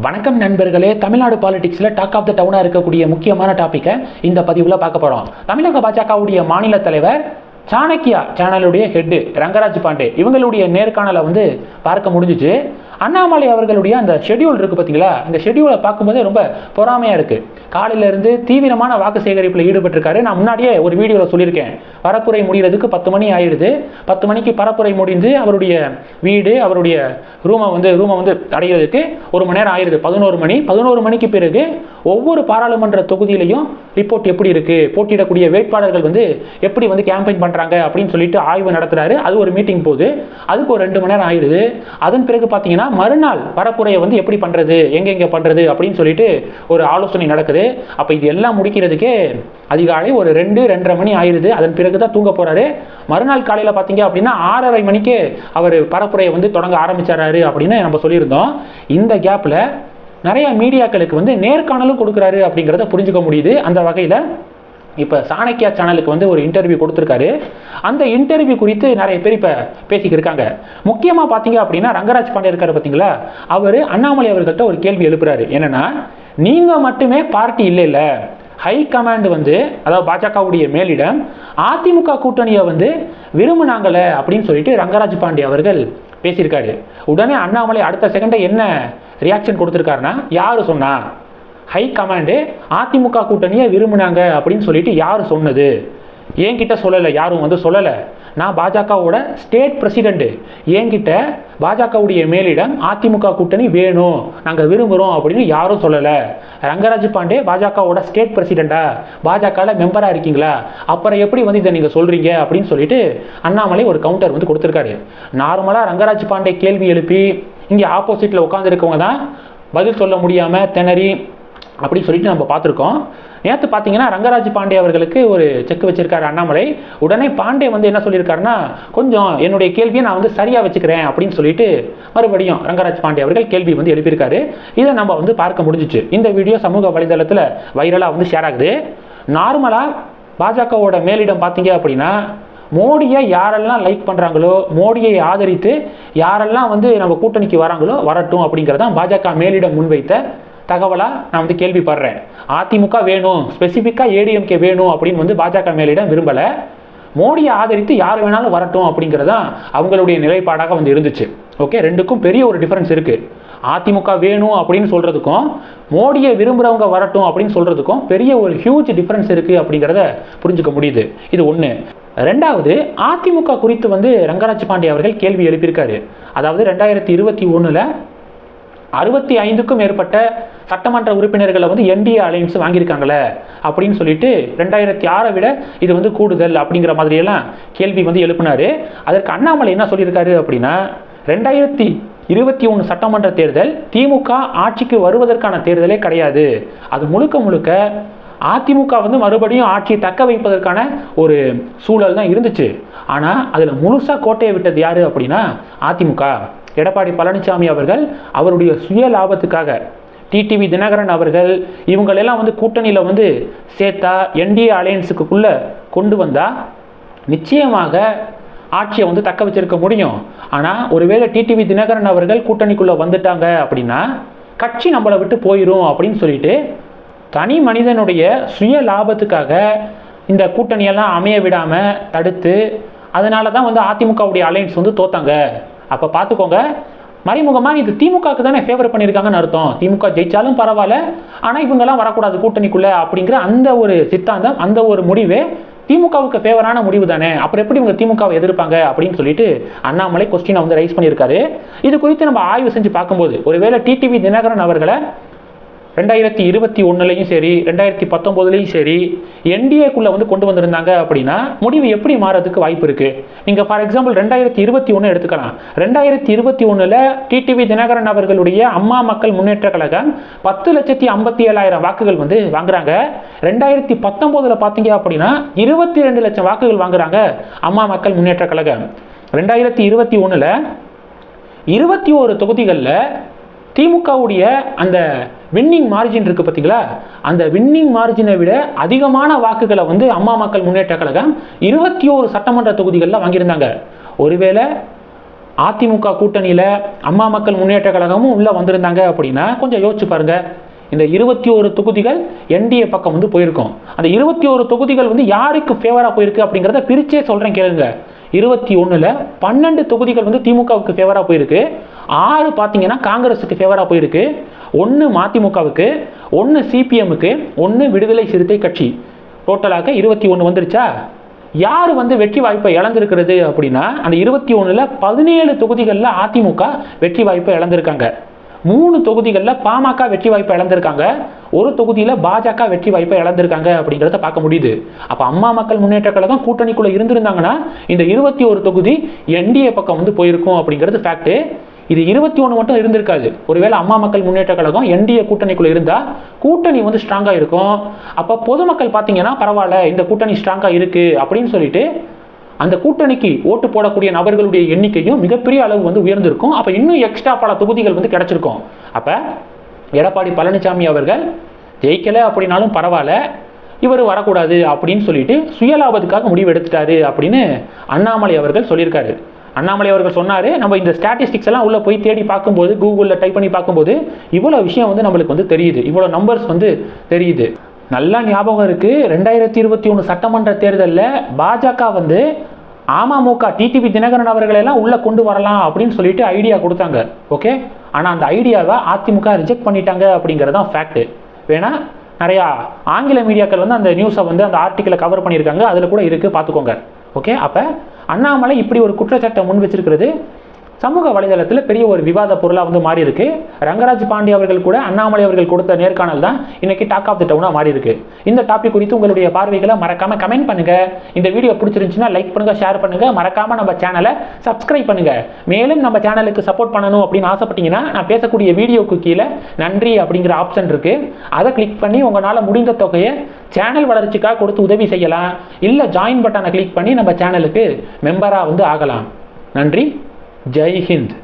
வணக்கம் நண்பர்களே தமிழ்நாடு பாலிடிக்ஸில் டாக் ஆஃப் த டவுனாக இருக்கக்கூடிய முக்கியமான டாப்பிக்கை இந்த பதிவில் பார்க்க போகிறோம் தமிழக பாஜகவுடைய மாநில தலைவர் சாணக்கியா சேனலுடைய ஹெட்டு ரங்கராஜ் பாண்டே இவங்களுடைய நேர்காணலை வந்து பார்க்க முடிஞ்சிச்சு. அண்ணாமலை அவர்களுடைய அந்த ஷெட்யூல் இருக்குது பார்த்தீங்களா? அந்த ஷெட்யூலை பார்க்கும்போதே ரொம்ப பொறாமையாக இருக்குது காலையிலேருந்து தீவிரமான வாக்கு சேகரிப்பில் ஈடுபட்டிருக்காரு. நான் முன்னாடியே ஒரு வீடியோவில் சொல்லியிருக்கேன். பரப்புரை முடிகிறதுக்கு பத்து மணி ஆயிடுது. பத்து மணிக்கு பரப்புரை முடிந்து அவருடைய வீடு அவருடைய ரூமை வந்து ரூமை வந்து அடைகிறதுக்கு ஒரு மணி நேரம் ஆயிடுது. பதினோரு மணி. பதினோரு மணிக்கு பிறகு ஒவ்வொரு பாராளுமன்ற தொகுதியிலையும் ரிப்போர்ட் எப்படி இருக்குது போட்டியிடக்கூடிய வேட்பாளர்கள் வந்து எப்படி வந்து கேம்பெயின் பண்ணுறாங்க அப்படின்னு சொல்லிட்டு ஆய்வு நடத்துகிறாரு அது ஒரு மீட்டிங் போகுது அதுக்கு ஒரு ரெண்டு மணி நேரம் ஆயிடுது. அதன் பிறகு பார்த்தீங்கன்னா மறுநாள் பரப்புரையை வந்து எப்படி பண்ணுறது எங்கெங்கே பண்ணுறது அப்படின்னு சொல்லிட்டு ஒரு ஆலோசனை நடக்குது. அப்போ இது எல்லாம் முடிக்கிறதுக்கே அதிகாலை ஒரு ரெண்டு ரெண்டரை மணி ஆயிடுது அதன் பிறகு தான் தூங்க போகிறாரு மறுநாள் காலையில் பார்த்தீங்க அப்படின்னா ஆறரை மணிக்கு அவர் பரப்புரையை வந்து தொடங்க ஆரம்பிச்சாராரு அப்படின்னு நம்ம சொல்லியிருந்தோம். இந்த கேப்பில் நிறைய மீடியாக்களுக்கு வந்து நேர்காணலும் கொடுக்குறாரு அப்படிங்கிறத புரிஞ்சுக்க முடியுது. அந்த வகையில் இப்போ சாணக்கியா சேனலுக்கு வந்து ஒரு இன்டர்வியூ கொடுத்துருக்காரு. அந்த இன்டர்வியூ குறித்து நிறைய பேர் இப்போ பேசிக்கிட்டு இருக்காங்க. முக்கியமாக பார்த்தீங்க அப்படின்னா ரங்கராஜ் பாண்டே இருக்காரு பார்த்தீங்களா அவர் அண்ணாமலை அவர்கள்ட்ட ஒரு கேள்வி எழுப்புறாரு. என்னென்னா நீங்கள் மட்டுமே பார்ட்டி இல்லை இல்லை ஹை கமாண்ட் வந்து அதாவது பாஜகவுடைய மேலிடம் அதிமுக கூட்டணியை வந்து விரும்புனாங்களே அப்படின்னு சொல்லிட்டு ரங்கராஜ் பாண்டே அவர்கள் பேசியிருக்காரு. உடனே அண்ணாமலை அடுத்த செகண்டை என்ன ரியாக்ஷன் கொடுத்துருக்காருன்னா யார் சொன்னா? ஹை கமாண்டு அதிமுக கூட்டணியை விரும்பினாங்க அப்படின்னு சொல்லிட்டு யார் சொன்னது? என்கிட்ட சொல்லலை யாரும் வந்து சொல்லலை. நான் பாஜகவோட ஸ்டேட் பிரசிடெண்ட்டு என்கிட்ட பாஜகவுடைய மேலிடம் அதிமுக கூட்டணி வேணும். நாங்கள் விரும்புகிறோம் அப்படின்னு யாரும் சொல்லலை. ரங்கராஜ் பாண்டே பாஜகவோட ஸ்டேட் பிரசிடெண்டா பாஜகவில் மெம்பராக இருக்கீங்களா? அப்புறம் எப்படி வந்து இதை நீங்கள் சொல்கிறீங்க அப்படின்னு சொல்லிட்டு அண்ணாமலை ஒரு கவுண்டர் வந்து கொடுத்துருக்காரு. நார்மலாக ரங்கராஜ் பாண்டே கேள்வி எழுப்பி இங்கே ஆப்போசிட்டில் உட்காந்துருக்கவங்க தான் பதில் சொல்ல முடியாமல் திணறி அப்படின்னு சொல்லிட்டு நம்ம பார்த்துருக்கோம். நேற்று பார்த்தீங்கன்னா ரங்கராஜ் பாண்டே அவர்களுக்கு ஒரு செக் வச்சிருக்காரு அண்ணாமலை. உடனே பாண்டே வந்து என்ன சொல்லியிருக்காருன்னா கொஞ்சம் என்னுடைய கேள்வியை நான் வந்து சரியாக வச்சுக்கிறேன் அப்படின்னு சொல்லிட்டு மறுபடியும் ரங்கராஜ் பாண்டே அவர்கள் கேள்வி வந்து எழுப்பியிருக்காரு. இதை நம்ம வந்து பார்க்க முடிஞ்சிச்சு. இந்த வீடியோ சமூக வலைதளத்தில் வைரலாக வந்து ஷேர் ஆகுது. நார்மலாக பாஜகவோட மேலிடம் பார்த்தீங்க அப்படின்னா மோடியை யாரெல்லாம் லைக் பண்ணுறாங்களோ மோடியை ஆதரித்து யாரெல்லாம் வந்து நம்ம கூட்டணிக்கு வராங்களோ வரட்டும் அப்படிங்கிறதான் பாஜக மேலிடம் முன்வைத்த தகவலாக நான் வந்து கேள்விப்படுறேன். அதிமுக வேணும் ஸ்பெசிஃபிக்காக ஏடிஎம்கே வேணும் அப்படின்னு வந்து பாஜக மேலிடம் விரும்பலை. மோடியை ஆதரித்து யார் வேணாலும் வரட்டும் அப்படிங்கிறதான் அவங்களுடைய நிலைப்பாடாக வந்து இருந்துச்சு. ஓகே ரெண்டுக்கும் பெரிய ஒரு டிஃபரன்ஸ் இருக்குது அதிமுக வேணும் அப்படின்னு சொல்கிறதுக்கும் மோடியை விரும்புகிறவங்க வரட்டும் அப்படின்னு சொல்கிறதுக்கும் பெரிய ஒரு ஹியூஜ் டிஃப்ரென்ஸ் இருக்குது அப்படிங்கிறத புரிஞ்சுக்க முடியுது. இது ஒன்று ரெண்டாவது அதிமுக குறித்து வந்து ரங்கராஜ் பாண்டே அவர்கள் கேள்வி எழுப்பியிருக்காரு. அதாவது ரெண்டாயிரத்தி இருபத்தி ஒன்றில் அறுபத்தி ஐந்துக்கும் மேற்பட்ட சட்டமன்ற உறுப்பினர்களை வந்து என்டிஏ அலையன்ஸ் வாங்கியிருக்காங்களே அப்படின்னு சொல்லிட்டு ரெண்டாயிரத்தி ஆறை விட இது வந்து கூடுதல் அப்படிங்கிற மாதிரியெல்லாம் கேள்வி வந்து எழுப்பினாரு. அதற்கு அண்ணாமலை என்ன சொல்லியிருக்காரு அப்படின்னா ரெண்டாயிரத்தி இருபத்தி ஒன்று சட்டமன்ற தேர்தல் திமுக ஆட்சிக்கு வருவதற்கான தேர்தலே கிடையாது. அது முழுக்க முழுக்க அதிமுக வந்து மறுபடியும் ஆட்சியை தக்க வைப்பதற்கான ஒரு சூழல் தான் இருந்துச்சு. ஆனால் அதில் முழுசாக கோட்டையை விட்டது யார் அப்படின்னா அதிமுக. எடப்பாடி பழனிசாமி அவர்கள் அவருடைய சுய லாபத்துக்காக டிடிவி தினகரன் அவர்கள் இவங்களெல்லாம் வந்து கூட்டணியில் வந்து சேர்த்தா என்டிஏ அலையன்ஸுக்குள்ளே கொண்டு வந்தால் நிச்சயமாக ஆட்சியை வந்து தக்க வச்சிருக்க முடியும். ஆனால் ஒருவேளை டிடிவி தினகரன் அவர்கள் கூட்டணிக்குள்ளே வந்துட்டாங்க அப்படின்னா கட்சி நம்மளை விட்டு போயிடும் அப்படின்னு சொல்லிட்டு தனி மனிதனுடைய சுய லாபத்துக்காக இந்த கூட்டணியெல்லாம் அமைய விடாமல் தடுத்து அதனால தான் வந்து அதிமுகவுடைய அலையன்ஸ் வந்து தோத்தாங்க. அப்போ பார்த்துக்கோங்க. மறைமுகமாக இது திமுகவுக்கு தானே ஃபேவர் பண்ணியிருக்காங்கன்னு அர்த்தம். திமுக ஜெயிச்சாலும் பரவாயில்ல ஆனால் இவங்கெல்லாம் வரக்கூடாது கூட்டணிக்குள்ளே அப்படிங்கிற அந்த ஒரு சித்தாந்தம் அந்த ஒரு முடிவு திமுகவுக்கு ஃபேவரான முடிவு தானே. அப்புறம் எப்படி இவங்க திமுகவை எதிர்ப்பாங்க அப்படின்னு சொல்லிட்டு அண்ணாமலை கொஸ்டினை வந்து ரைஸ் பண்ணியிருக்காரு. இது குறித்து நம்ம ஆய்வு செஞ்சு பார்க்கும்போது ஒருவேளை டிடிவி தினகரன் அவர்களை ரெண்டாயிரத்தி இருபத்தி ஒன்றுலையும் சரி ரெண்டாயிரத்தி பத்தொம்போதுலேயும் சரி என்டிஏக்குள்ளே வந்து கொண்டு வந்திருந்தாங்க அப்படின்னா முடிவு எப்படி மாறதுக்கு வாய்ப்பு இருக்குது நீங்கள் ஃபார் எக்ஸாம்பிள் ரெண்டாயிரத்தி இருபத்தி ஒன்று எடுத்துக்கலாம். ரெண்டாயிரத்தி இருபத்தி ஒன்றில் டிடிவி தினகரன் அவர்களுடைய அம்மா மக்கள் முன்னேற்ற கழகம் பத்து லட்சத்தி ஐம்பத்தி ஏழாயிரம் வாக்குகள் வந்து வாங்குறாங்க. ரெண்டாயிரத்தி பத்தொம்போதில் பார்த்தீங்க அப்படின்னா இருபத்தி ரெண்டு லட்சம் வாக்குகள் வாங்குறாங்க அம்மா மக்கள் முன்னேற்ற கழகம். ரெண்டாயிரத்தி இருபத்தி ஒன்றில் இருபத்தி ஓரு தொகுதிகளில் திமுகவுடைய அந்த வின்னிங் மார்ஜின் இருக்குது பார்த்தீங்களா? அந்த வின்னிங் மார்ஜினை விட அதிகமான வாக்குகளை வந்து அம்மா மக்கள் முன்னேற்ற கழகம் இருபத்தி ஓரு சட்டமன்ற தொகுதிகளில் வாங்கியிருந்தாங்க. ஒருவேளை அதிமுக கூட்டணியில் அம்மா மக்கள் முன்னேற்ற கழகமும் உள்ளே வந்திருந்தாங்க அப்படின்னா கொஞ்சம் யோசிச்சு பாருங்கள் இந்த இருபத்தி ஒரு தொகுதிகள் என்டிஏ பக்கம் வந்து போயிருக்கும். அந்த இருபத்தி ஒரு தொகுதிகள் வந்து யாருக்கு ஃபேவராக போயிருக்கு அப்படிங்கிறத பிரிச்சே சொல்கிறேன் கேளுங்க. இருபத்தி ஒன்றில் பன்னெண்டு தொகுதிகள் வந்து திமுகவுக்கு ஃபேவராக போயிருக்கு. ஆறு பார்த்தீங்கன்னா காங்கிரஸுக்கு ஃபேவராக போயிருக்கு. ஒன்று மதிமுகவுக்கு ஒன்று சிபிஎம்முக்கு ஒன்று விடுதலை சிறுத்தை கட்சி. டோட்டலாக இருபத்தி ஒன்று வந்துருச்சா? யார் வந்து வெற்றி வாய்ப்பை இழந்திருக்கிறது அப்படின்னா அந்த இருபத்தி ஒன்றில் பதினேழு தொகுதிகளில் அதிமுக வெற்றி வாய்ப்பை இழந்திருக்காங்க. மூணு தொகுதிகளில் பாமக வெற்றி வாய்ப்பை இழந்திருக்காங்க. ஒரு தொகுதியில் பாஜக வெற்றி வாய்ப்பை இழந்திருக்காங்க அப்படிங்கிறத பார்க்க முடியுது. அப்போ அம்மா மக்கள் முன்னேற்ற கழகம் கூட்டணிக்குள்ளே இருந்திருந்தாங்கன்னா இந்த இருபத்தி ஒரு தொகுதி என்டிஏ பக்கம் வந்து போயிருக்கும் அப்படிங்கிறது ஃபேக்ட்டு இது இருபத்தி ஒன்று மட்டும் இருந்திருக்காது. ஒருவேளை அம்மா மக்கள் முன்னேற்ற கழகம் என்டிஏ கூட்டணிக்குள்ள இருந்தால் கூட்டணி வந்து ஸ்ட்ராங்காக இருக்கும். அப்போ பொதுமக்கள் பார்த்தீங்கன்னா பரவாயில்ல இந்த கூட்டணி ஸ்ட்ராங்காக இருக்கு அப்படின்னு சொல்லிட்டு அந்த கூட்டணிக்கு ஓட்டு போடக்கூடிய நபர்களுடைய எண்ணிக்கையும் மிகப்பெரிய அளவு வந்து உயர்ந்திருக்கும். அப்போ இன்னும் எக்ஸ்ட்ரா பல தொகுதிகள் வந்து கிடைச்சிருக்கும். அப்போ எடப்பாடி பழனிசாமி அவர்கள் ஜெயிக்கலை அப்படின்னாலும் பரவாயில்ல இவர் வரக்கூடாது அப்படின்னு சொல்லிட்டு சுயலாபத்துக்காக முடிவு எடுத்துட்டாரு அப்படின்னு அண்ணாமலை அவர்கள் சொல்லியிருக்காரு. அண்ணாமலை அவர்கள் சொன்னார் நம்ம இந்த ஸ்டாட்டிஸ்டிக்ஸ் எல்லாம் உள்ளே போய் தேடி பார்க்கும்போது கூகுளில் டைப் பண்ணி பார்க்கும்போது இவ்வளோ விஷயம் வந்து நம்மளுக்கு வந்து தெரியுது. இவ்வளோ நம்பர்ஸ் வந்து தெரியுது. நல்லா ஞாபகம் இருக்குது ரெண்டாயிரத்தி இருபத்தி ஒன்று சட்டமன்ற தேர்தலில் பாஜக வந்து அமமுக டிடிவி தினகரன் அவர்களை எல்லாம் உள்ளே கொண்டு வரலாம் அப்படின்னு சொல்லிட்டு ஐடியா கொடுத்தாங்க. ஓகே ஆனால் அந்த ஐடியாவை அதிமுக ரிஜெக்ட் பண்ணிட்டாங்க அப்படிங்கிறது தான் ஃபேக்ட்டு வேணா நிறையா ஆங்கில மீடியாக்கள் வந்து அந்த நியூஸை வந்து அந்த ஆர்டிக்கலை கவர் பண்ணியிருக்காங்க. அதில் கூட இருக்குது பார்த்துக்கோங்க. ஓகே அப்போ அண்ணாமலை இப்படி ஒரு குற்றச்சாட்டை முன் வச்சிருக்கிறது. சமூக வலைதளத்தில் பெரிய ஒரு விவாத பொருளாக வந்து மாறி இருக்கு ரங்கராஜ் பாண்டி அவர்கள் கூட அண்ணாமலை அவர்கள் கொடுத்த நேர்காணல் தான் இன்னைக்கு டாக் ஆஃப் த டவுனாக மாறி இருக்கு இந்த டாபிக் குறித்து உங்களுடைய பார்வைகளை மறக்காம கமெண்ட் பண்ணுங்க. இந்த வீடியோ பிடிச்சிருந்துச்சுன்னா லைக் பண்ணுங்க ஷேர் பண்ணுங்க. மறக்காம நம்ம சேனலை சப்ஸ்கிரைப் பண்ணுங்க. மேலும் நம்ம சேனலுக்கு சப்போர்ட் பண்ணணும் அப்படின்னு ஆசைப்பட்டீங்கன்னா நான் பேசக்கூடிய வீடியோக்கு கீழே நன்றி அப்படிங்கிற ஆப்ஷன் இருக்கு. அதை கிளிக் பண்ணி உங்களால் முடிந்த தொகையை சேனல் வளர்ச்சிக்காக கொடுத்து உதவி செய்யலாம். இல்லை ஜாயின் பட்டனை கிளிக் பண்ணி நம்ம சேனலுக்கு மெம்பராக வந்து ஆகலாம். நன்றி. जय हिंद।